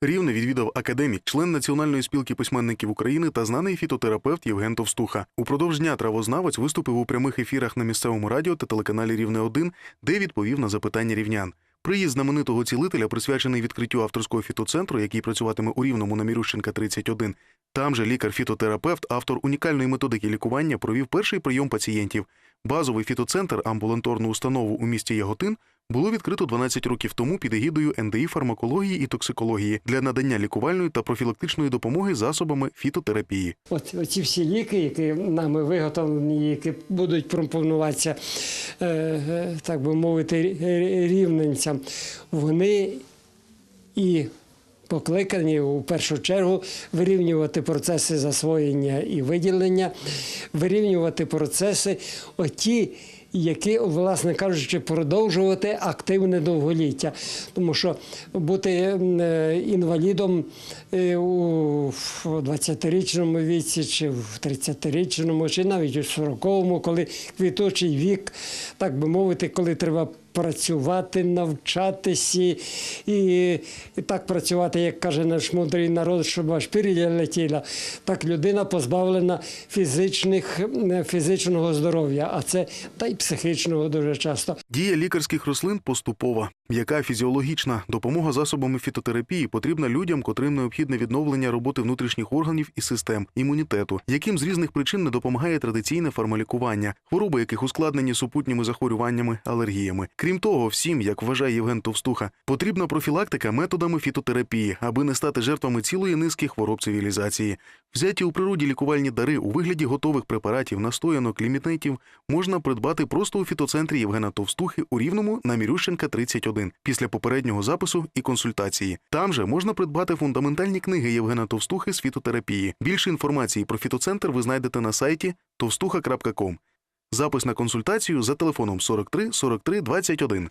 Рівне відвідав академік, член Національної спілки письменників України та знаний фітотерапевт Євген Товстуха. Упродовж дня травознавець виступив у прямих ефірах на місцевому радіо та телеканалі Рівне 1 де відповів на запитання рівнян. Приїзд знаменитого цілителя присвячений відкриттю авторського фітоцентру, який працюватиме у Рівному на Мірющенка 31. Там же лікар-фітотерапевт, автор унікальної методики лікування, провів перший прийом пацієнтів. Базовий фітоцентр, амбулаторну установу у місті Яготин, було відкрито 12 років тому під егідою НДІ фармакології і токсикології для надання лікувальної та профілактичної допомоги засобами фітотерапії. От оці всі ліки, які нами виготовлені, які будуть пропонуватися, е, е, так би мовити, рі- рі- рівненцям, вони і покликані у першу чергу вирівнювати процеси засвоєння і виділення, вирівнювати процеси оті. Які, власне кажучи, продовжувати активне довголіття, тому що бути е, інвалідом е, у 20-річному віці, чи в 30-річному, чи навіть у 40-му, коли квіточий вік, так би мовити, коли треба працювати, навчатися і, і так працювати, як каже наш мудрий народ, щоб аж пір'я летіла. Так людина позбавлена фізичних, е, фізичного здоров'я, а це та й психічного дуже часто. Дія лікарських рослин поступова, м'яка фізіологічна допомога засобами фітотерапії потрібна людям, котрим необхідне відновлення роботи внутрішніх органів і систем імунітету, яким з різних причин не допомагає традиційне фармалікування, хвороби яких ускладнені супутніми захворюваннями, алергіями. Крім того, всім, як вважає Євген Товстуха, потрібна профілактика методами фітотерапії, аби не стати жертвами цілої низки хвороб цивілізації. Взяті у природі лікувальні дари у вигляді готових препаратів, настоянок, лімітнетів можна придбати просто у фітоцентрі Євгена Товстухи у Рівному на Мірющенка 31 після попереднього запису і консультації. Там же можна придбати фундаментальні книги Євгена Товстухи з фітотерапії. Більше інформації про фітоцентр ви знайдете на сайті товстуха.ком. Запис на консультацію за телефоном 43 43 21.